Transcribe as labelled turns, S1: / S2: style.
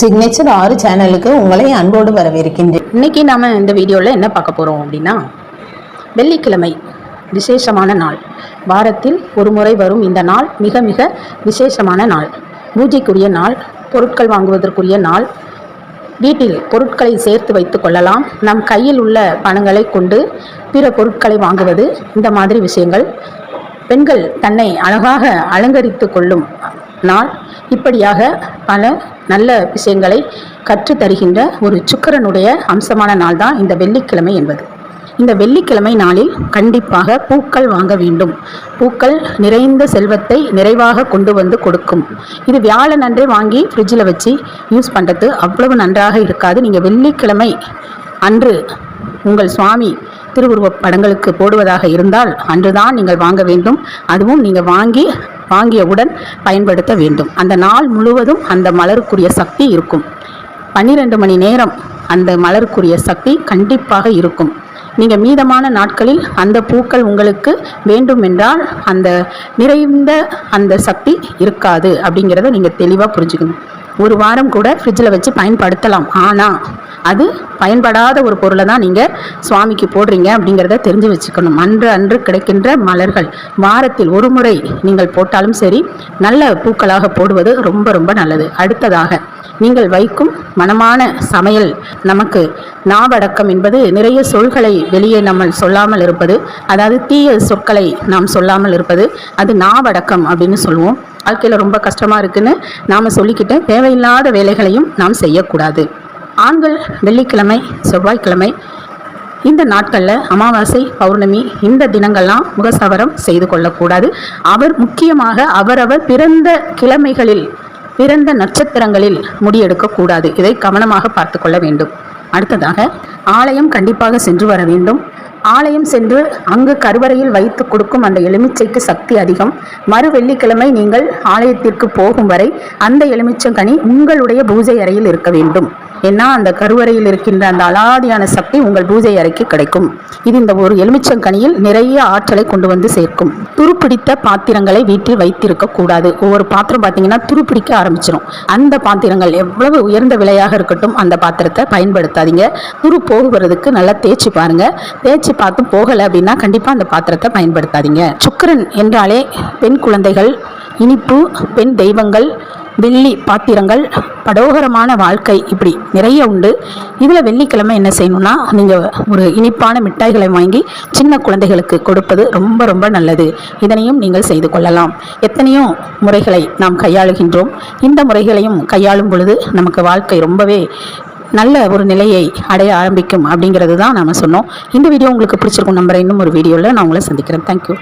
S1: Signature ஆறு சேனலுக்கு உங்களை அன்போடு வரவேற்கின்றேன்.
S2: இன்னைக்கு நாம் இந்த வீடியோவில் என்ன பார்க்க போகிறோம் அப்படின்னா வெள்ளிக்கிழமை விசேஷமான நாள். வாரத்தில் ஒரு முறை வரும் இந்த நாள் மிக மிக விசேஷமான நாள். பூஜைக்குரிய நாள் பொருட்கள் வாங்குவதற்குரிய நாள். வீட்டில் பொருட்களை சேர்த்து வைத்து கொள்ளலாம். நம் கையில் உள்ள பணங்களை கொண்டு பிற பொருட்களை வாங்குவது இந்த மாதிரி விஷயங்கள். பெண்கள் தன்னை அழகாக அலங்கரித்து கொள்ளும் நாள். இப்படியாக பல நல்ல விஷயங்களை கற்று தருகின்ற ஒரு சுக்கரனுடைய அம்சமான நாள் தான் இந்த வெள்ளிக்கிழமை என்பது. இந்த வெள்ளிக்கிழமை நாளில் கண்டிப்பாக பூக்கள் வாங்க வேண்டும். பூக்கள் நிறைந்த செல்வத்தை நிறைவாக கொண்டு வந்து கொடுக்கும். இது வியாழன் அன்றே வாங்கி ஃப்ரிட்ஜில் வச்சு யூஸ் பண்ணுறது அவ்வளவு நன்றாக இருக்காது. நீங்கள் வெள்ளிக்கிழமை அன்று உங்கள் சுவாமி திருவுருவப் படங்களுக்கு போடுவதாக இருந்தால் அன்றுதான் நீங்கள் வாங்க வேண்டும். அதுவும் நீங்கள் வாங்கி வாங்கியவுடன் பயன்படுத்த வேண்டும். அந்த நாள் முழுவதும் அந்த மலருக்குரிய சக்தி இருக்கும். பன்னிரெண்டு மணி நேரம் அந்த மலருக்குரிய சக்தி கண்டிப்பாக இருக்கும். நீங்கள் மீதமான நாட்களில் அந்த பூக்கள் உங்களுக்கு வேண்டுமென்றால் அந்த நிறைந்த அந்த சக்தி இருக்காது அப்படிங்கிறத நீங்கள் தெளிவாக புரிஞ்சுக்கணும். ஒரு வாரம் கூட ஃப்ரிட்ஜில் வச்சு பயன்படுத்தலாம். ஆனால் அது பயன்படாத ஒரு பொருளை தான் நீங்கள் சுவாமிக்கு போடுறீங்க அப்படிங்கிறத தெரிஞ்சு வச்சுக்கணும். அன்று அன்று கிடைக்கின்ற மலர்கள். வாரத்தில் ஒரு முறை நீங்கள் போட்டாலும் சரி நல்ல பூக்களாக போடுவது ரொம்ப ரொம்ப நல்லது. அடுத்ததாக நீங்கள் வைக்கும் மனமான சமையல் நமக்கு நாவடக்கம் என்பது நிறைய சொல்களை வெளியே நம்ம சொல்லாமல் இருப்பது அதாவது தீய சொற்களை நாம் சொல்லாமல் இருப்பது அது நாவடக்கம் அப்படின்னு சொல்லுவோம். வாழ்க்கையில் ரொம்ப கஷ்டமாக இருக்குன்னு நாம் சொல்லிக்கிட்டு தேவையில்லாத வேலைகளையும் நாம் செய்யக்கூடாது. ஆண்கள் வெள்ளிக்கிழமை செவ்வாய்க்கிழமை இந்த நாட்களில் அமாவாசை பௌர்ணமி இந்த தினங்கள்லாம் முகசவரம் செய்து கொள்ளக்கூடாது. அவர் முக்கியமாக அவரவர் பிறந்த கிழமைகளில் பிறந்த நட்சத்திரங்களில் முடியெடுக்கக்கூடாது. இதை கவனமாக பார்த்து கொள்ள வேண்டும். அடுத்ததாக ஆலயம் கண்டிப்பாக சென்று வர வேண்டும். ஆலயம் சென்று அங்கு கருவறையில் வைத்து கொடுக்கும் அந்த எலுமிச்சைக்கு சக்தி அதிகம். மறு வெள்ளிக்கிழமை நீங்கள் ஆலயத்திற்கு போகும் வரை அந்த எலுமிச்சங்கனி உங்களுடைய பூஜை அறையில் இருக்க வேண்டும். ஏன்னா அந்த கருவறையில் இருக்கின்ற அந்த அலாதியான சக்தி உங்கள் பூஜை அறைக்கு கிடைக்கும். இது இந்த ஒரு எலுமிச்சங்கனியில் நிறைய ஆற்றலை கொண்டு வந்து சேர்க்கும். துருப்பிடித்த பாத்திரங்களை வீட்டில் வைத்திருக்க கூடாது. ஒவ்வொரு பாத்திரம் பார்த்தீங்கன்னா துருப்பிடிக்க ஆரம்பிச்சிடும் அந்த பாத்திரங்கள் எவ்வளவு உயர்ந்த விலையாக இருக்கட்டும் அந்த பாத்திரத்தை பயன்படுத்தாதீங்க. துரு போகுறதுக்கு நல்லா தேய்ச்சி பாருங்க. தேய்ச்சி பார்த்து போகலை அப்படின்னா கண்டிப்பாக அந்த பாத்திரத்தை பயன்படுத்தாதீங்க. சுக்கிரன் என்றாலே பெண் குழந்தைகள் இனிப்பு பெண் தெய்வங்கள் வெள்ளி பாத்திரங்கள் படோகரமான வாழ்க்கை இப்படி நிறைய உண்டு. இதில் வெள்ளிக்கிழமை என்ன செய்யணும்னா நீங்கள் ஒரு இனிப்பான மிட்டாய்களை வாங்கி சின்ன குழந்தைகளுக்கு கொடுப்பது ரொம்ப ரொம்ப நல்லது. இதனையும் நீங்கள் செய்து கொள்ளலாம். எத்தனையோ முறைகளை நாம் கையாளுகின்றோம். இந்த முறைகளையும் கையாளும் பொழுது நமக்கு வாழ்க்கை ரொம்பவே நல்ல ஒரு நிலையை அடைய ஆரம்பிக்கும் அப்படிங்கிறது தான் நாம் சொன்னோம். இந்த வீடியோ உங்களுக்கு பிடிச்சிருக்கும் நம்பரை இன்னும் ஒரு வீடியோவில் நான் உங்களை சந்திக்கிறேன். தேங்க்யூ